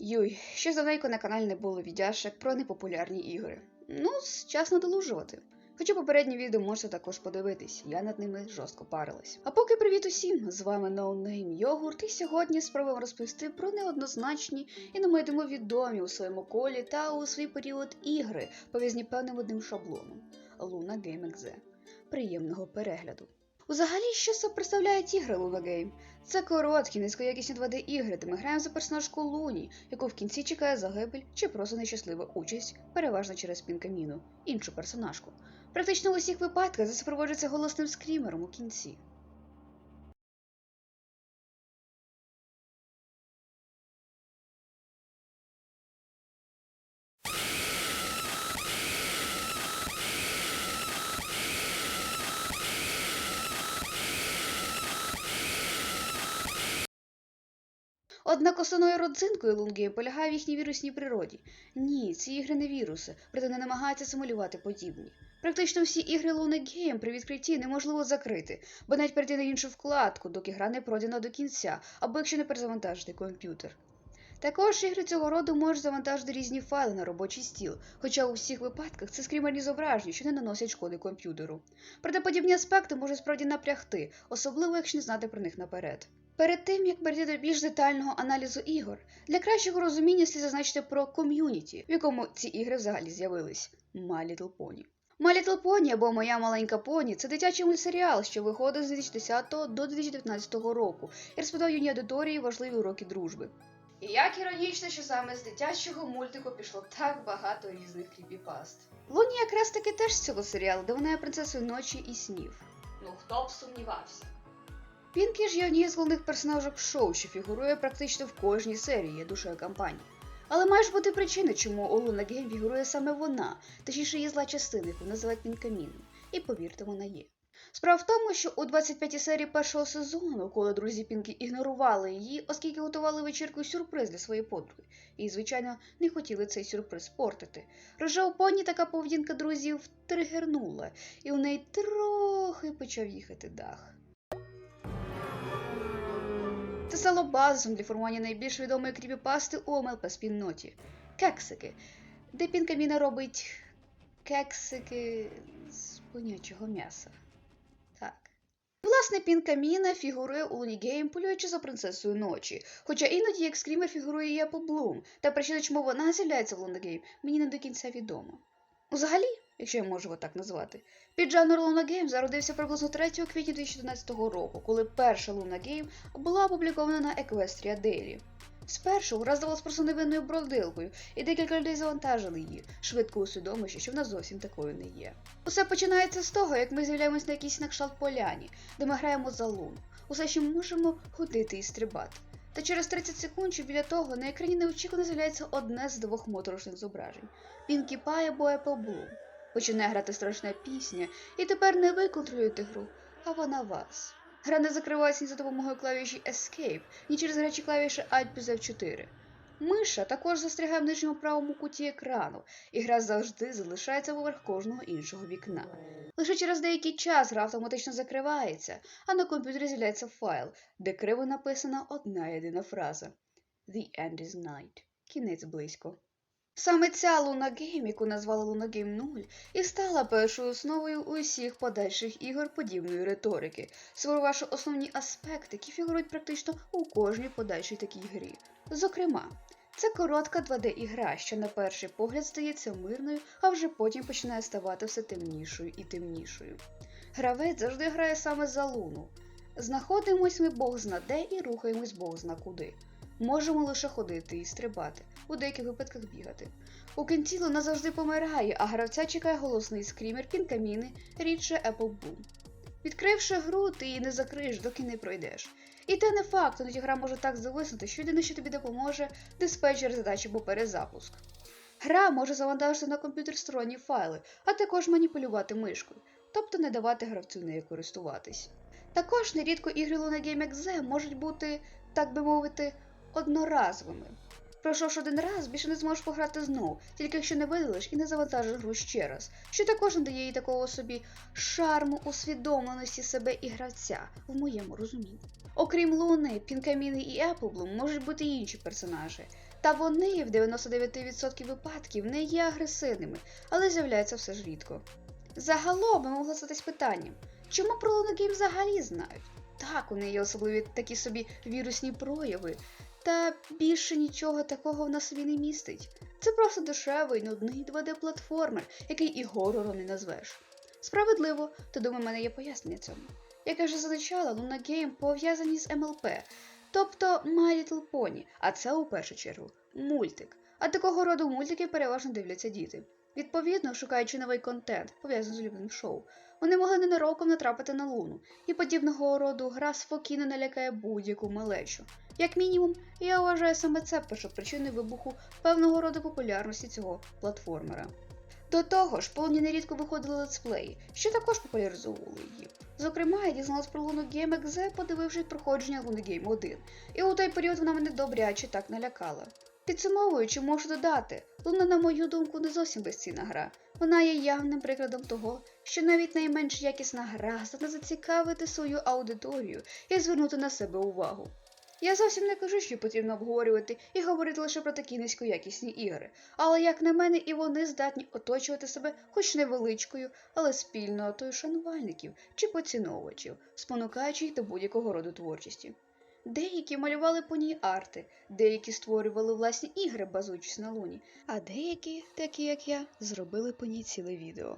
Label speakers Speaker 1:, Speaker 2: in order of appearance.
Speaker 1: Юй, ще давненько на каналі не було віддяшек про непопулярні ігри. Ну, час надолужувати. Хоча попереднє відео можете також подивитись, я над ними жорстко парилась. А поки привіт усім! З вами NoName Yogurt, і сьогодні спробуємо розповісти про неоднозначні і, на мою відомі у своєму колі та у свій період ігри, пов'язані певним одним шаблоном Luna Game Exe. Приємного перегляду. Взагалі, що собі представляють ігри Луна Гейм? Це короткі, низькоякісні 2D-ігри, де ми граємо за персонажку Луні, яку в кінці чекає загибель чи просто нещаслива участь, переважно через пінкаміну, іншу персонажку. Практично в усіх випадках це супроводжується голосним скрімером у кінці. Однак основною родзинкою Лунгейм полягає в їхній вірусній природі. Ні, ці ігри не віруси, проте не намагаються симулювати подібні. Практично всі ігри Luna Game при відкритті неможливо закрити, бо навіть перейти на іншу вкладку, доки гра не пройдена до кінця, або якщо не перезавантажити комп'ютер. Також ігри цього роду можуть завантажити різні файли на робочий стіл, хоча у всіх випадках це скрімерні зображення, що не наносять шкоди комп'ютеру. Проте подібні аспекти можуть справді напрягти, особливо якщо не знати про них наперед. Перед тим як перейти до більш детального аналізу ігор, для кращого розуміння слід зазначити про ком'юніті, в якому ці ігри взагалі з'явились My Little Pony. My Little Pony або Моя маленька поні це дитячий мультсеріал, що виходив з 2010 до 2019 року і розповідав юній аудиторії важливі уроки дружби. І як іронічно, що саме з дитячого мультику пішло так багато різних кріпіпаст. Луні якраз таки теж з цього серіалу, де вона є принцесою ночі і снів. Ну хто б сумнівався? Пінкі ж є однією з головних персонажок шоу, що фігурує практично в кожній серії душою кампанії. Але має ж бути причина, чому Luna Game фігурує саме вона, точніше її зла частина, яку називають Пінкаміном. І повірте, вона є. Справа в тому, що у 25-й серії першого сезону, коли друзі Пінкі ігнорували її, оскільки готували вечірку сюрприз для своєї подруги, і, звичайно, не хотіли цей сюрприз портити. Рожа поні така поведінка друзів тригернула, і у неї трохи почав їхати дах. Стало базисом для формування найбільш відомої кріпіпасти у МЛП спільноті кексики, де пінкаміна робить кексики з понячого м'яса. Так. Власне, пінкаміна фігурує у Лунігейм, полюючи за принцесою ночі, хоча іноді як скрімер фігурує і Apple Bloom, та причина, чому вона з'являється в Лунігейм, мені не до кінця відомо. Взагалі, якщо я можу його так назвати, Піджанр Luna Game зародився приблизно 3 квітня 2014 року, коли перша Luna Game була опублікована на Equestria Daily. Спершу гра здавалась просто невинною бродилкою, і декілька людей завантажили її, швидко усвідомивши, що вона зовсім такою не є. Усе починається з того, як ми з'являємось на якійсь накшталт поляні, де ми граємо за луну. Усе ще можемо ходити і стрибати. Та через 30 секунд чи біля того на екрані неочікувано з'являється одне з двох моторошних зображень Пінкі Пай або Apple Bloom. Починає грати страшна пісня, і тепер не ви контролюєте гру, а вона вас. Гра не закривається ні за допомогою клавіші Escape, ні через гарячі клавіші Alt плюс F4. Миша також застрягає в нижньому правому куті екрану, і гра завжди залишається поверх кожного іншого вікна. Лише через деякий час гра автоматично закривається, а на комп'ютері з'являється файл, де криво написана одна єдина фраза The end is night. Кінець близько. Саме ця Luna Game, яку назвали Luna Game 0, і стала першою основою усіх подальших ігор подібної риторики, сформувавши основні аспекти, які фігурують практично у кожній подальшій такій грі. Зокрема, це коротка 2D-ігра, що на перший погляд здається мирною, а вже потім починає ставати все темнішою і темнішою. Гравець завжди грає саме за луну. Знаходимось ми Бог зна де і рухаємось Бог зна куди. Можемо лише ходити і стрибати, у деяких випадках бігати. У кінці Луна завжди помирає, а гравця чекає голосний скрімер пінкаміни, рідше Apple Boom. Відкривши гру, ти її не закриєш, доки не пройдеш. І те не факт, іноді гра може так зависнути, що єдине, що тобі допоможе, диспетчер задач або перезапуск. Гра може завантажити на комп'ютер сторонні файли, а також маніпулювати мишкою, тобто не давати гравцю нею користуватись. Також нерідко ігри Luna Game Exe можуть бути, так би мовити, одноразовими. Пройшовши один раз, більше не зможеш пограти знов, тільки якщо не видалиш і не завантажиш гру ще раз, що також надає їй такого собі шарму усвідомленості себе і гравця, в моєму розумінні. Окрім Луни, Пінкаміни і Еплблум можуть бути й інші персонажі. Та вони в 99% випадків не є агресивними, але з'являються все ж рідко. Загалом ми могли задатись питанням, чому про Луну Гейм взагалі знають? Так, у неї є особливі такі собі вірусні прояви, та більше нічого такого в нас собі не містить. Це просто дешевий, нудний 2D-платформер, який і горором не назвеш. Справедливо, то думаю, в мене є пояснення цьому. Як я вже зазначала, Луна Гейм пов'язані з МЛП, тобто My Little Pony, а це у першу чергу мультик. А такого роду мультики переважно дивляться діти. Відповідно, шукаючи новий контент, пов'язаний з улюбленим шоу, вони могли ненароком натрапити на луну, і подібного роду гра спокійно налякає будь-яку малечу. Як мінімум, я вважаю саме це першопричиною вибуху певного роду популярності цього платформера. До того ж, по луні нерідко виходили летсплеї, що також популяризовували її. Зокрема, я дізналась про Луну Game Exe, подивившись проходження Луни Game 1, і у той період вона мене добряче так налякала. Підсумовуючи, можу додати, Луна, на мою думку, не зовсім безцінна гра. Вона є явним прикладом того, що навіть найменш якісна гра здатна зацікавити свою аудиторію і звернути на себе увагу. Я зовсім не кажу, що потрібно обговорювати і говорити лише про такі низькоякісні ігри, але як на мене, і вони здатні оточувати себе хоч невеличкою, але спільнотою шанувальників чи поціновувачів, спонукаючи їх до будь-якого роду творчості. Деякі малювали по ній арти, деякі створювали власні ігри, базуючись на луні, а деякі, такі як я, зробили по ній ціле відео.